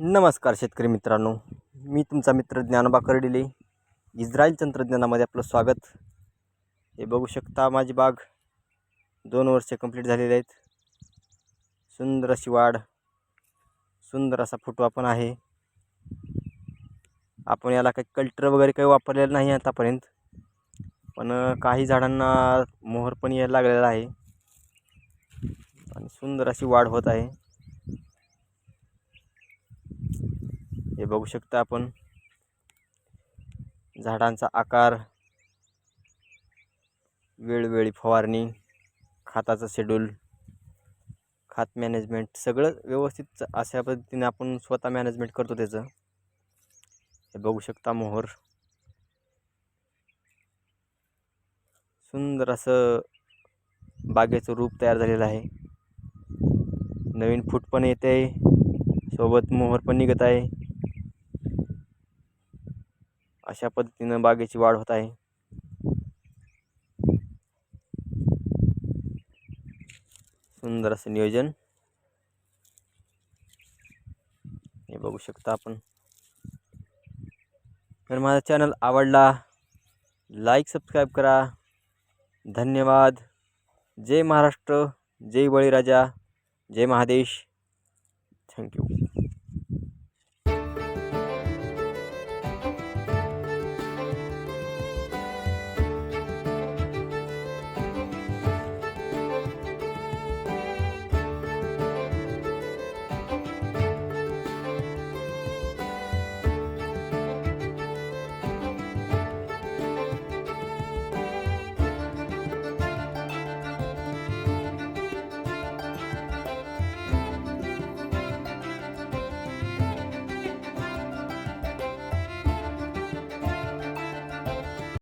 नमस्कार शेतकरी मित्रांनो. मी तुमचा मित्र ज्ञानोबा कर्डिले इस्रायल तंत्रज्ञानामध्ये आपलं स्वागत. हे बघू शकता माझी बाग दोन वर्षे कंप्लीट झालेले आहेत. सुंदर अशी वाढ सुंदर असा फुटवा पण आहे. आपण याला काही कल्टर वगैरे काही वापरलेलं नाही आतापर्यंत. पण काही झाडांना मोहर पण यायला लागलेला आहे. आणि सुंदर अशी वाढ होत आहे. हे बघू शकता आपण. झाडांचा आकार वेळोवेळी फवारणी खताचं शेड्यूल खात मॅनेजमेंट सगळं व्यवस्थित अशा पद्धतीने आपण स्वतः मॅनेजमेंट करतो त्याचं. हे बघू शकता मोहर. सुंदर असं बागेचं रूप तयार झालेलं आहे. नवीन फूट पण येत आहे सोबत मोहर पण निघत आहे. अशा पद्धतीनं बागेची वाढ होत आहे. सुंदर असं नियोजन. हे बघू शकता आपण. तर माझा चॅनल आवडला लाईक सबस्क्राईब करा. धन्यवाद. जय महाराष्ट्र जय बळीराजा जय महादेश. थँक्यू